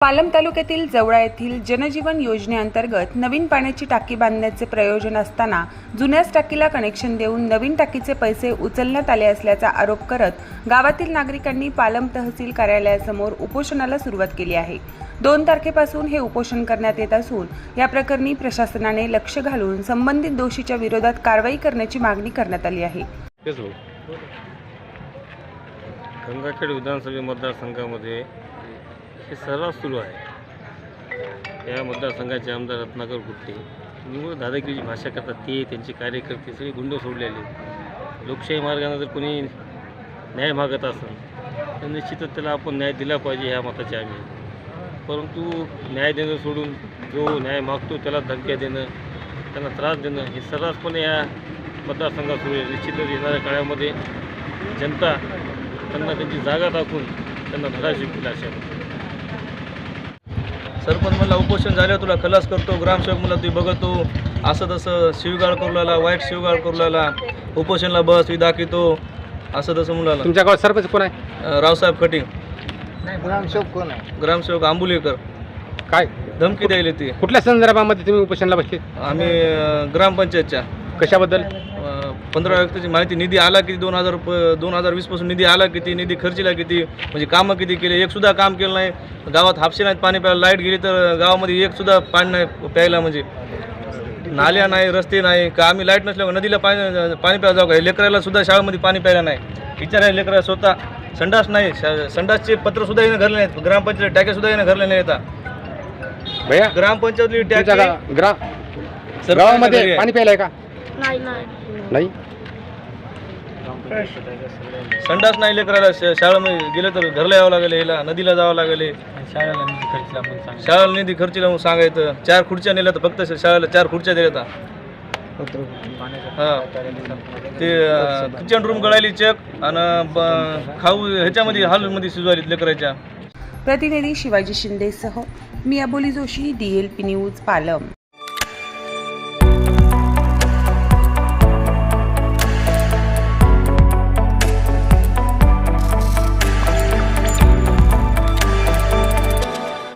पालम तालुक्यातील जवळा येथील जनजीवन योजनेअंतर्गत नवीन पाण्याची टाकी बांधण्याचे प्रयोजन असताना जुन्याच टाकीला कनेक्शन देऊन नवीन टाकीचे पैसे उचलण्यात आले असल्याचा आरोप करत गावातील नागरिकांनी पालम तहसील कार्यालयासमोर उपोषणाला सुरुवात केली आहे. दोन तारखेपासून हे उपोषण करण्यात येत असून या प्रकरणी प्रशासनाने लक्ष घालून संबंधित दोषीच्या विरोधात कारवाई करण्याची मागणी करण्यात आली आहे. गंगाखेड विधानसभा मतदारसंघामध्ये हे सर्रास सुरू आहे. या मतदारसंघाचे आमदार रत्नाकर गुट्टे. निवड दादागिरीची भाषा करतात ते त्यांचे कार्यकर्ते सगळे गुंड सोडलेले. लोकशाही मार्गाने जर कोणी न्याय मागत असेल तर निश्चितच त्याला आपण न्याय दिला पाहिजे ह्या मताचे आम्ही. परंतु न्याय देणं सोडून जो न्याय मागतो त्याला धमक्या देणं त्यांना त्रास देणं हे सर्रासपणे या मतदारसंघात सुरू आहे. निश्चितच येणाऱ्या काळामध्ये जनता त्यांना त्यांची जागा दाखवून त्यांना धडा शिकतील अशा सरपंच म्हणला उपोषण झालं तुला खलास करतो ग्रामसेवक म्हणला तू बघतो असं तसं शिवगाळ करू लागला वाईट शिवगाळ करू लागला उपोषणला बस मी दाखवतो असं तसं मुलाला तुमच्या गावात सरपंच कोण आहे? रावसाहेब कटिंग ग्रामसेवक कोण आहे? ग्रामसेवक आंबुलेकर. काय? धमकी द्यायला ते. कुठल्या संदर्भामध्ये तुम्ही उपोषणला बसले? आम्ही अं, ग्रामपंचायतच्या. कशाबद्दल? अं, पंधरा व्यक्तीची माहिती निधी आला किती? दोन हजार दोन हजार वीसपासून निधी आला किती? निधी खर्चीला किती? म्हणजे कामं किती केले? एक सुद्धा काम केलं नाही. गावात हापशे नाहीत पाणी प्यायला लाइट गेली तर गावामध्ये एक सुद्धा पाणी नाही प्यायला म्हणजे. नाल्या नाही रस्ते नाही का आम्ही लाइट नसल्यावर नदीला पाणी पाणी प्यायला जाऊ का? लेकराला सुद्धा शाळेमध्ये पाणी प्यायला नाही. विचार आहे लेकरा स्वतः संडास नाही शा- संडासचे पत्र सुद्धा येणं घरले नाहीत. ग्रामपंचायत टाक्या सुद्धा येणं घरले नाही येतात भैया ग्रामपंचायतली तुमच्या टाकी गा- ग्रा सरपंचाच्या घरी गावामध्ये आहे. पाणी प्यायलाय का? नाही नाही. नाही? संडास नाही लेकराला श- शाळेमध्ये गेलं तर घरला यावं लागेल याला नदीला जावं लागेल. शाळेला निधी खर्चीला म्हणून सांगायचं. चार खुर्च्या नेल्या तर फक्त शाळेला चार खुर्च्या दिल्या हां. ते किचन रूम गळायली चक आणि ब- खाऊ ह्याच्यामध्ये हॉलमध्ये शिजवायली लेकराच्या. प्रतिनिधी शिवाजी शिंदेसह मी Aboli Joshi D L P news Palam.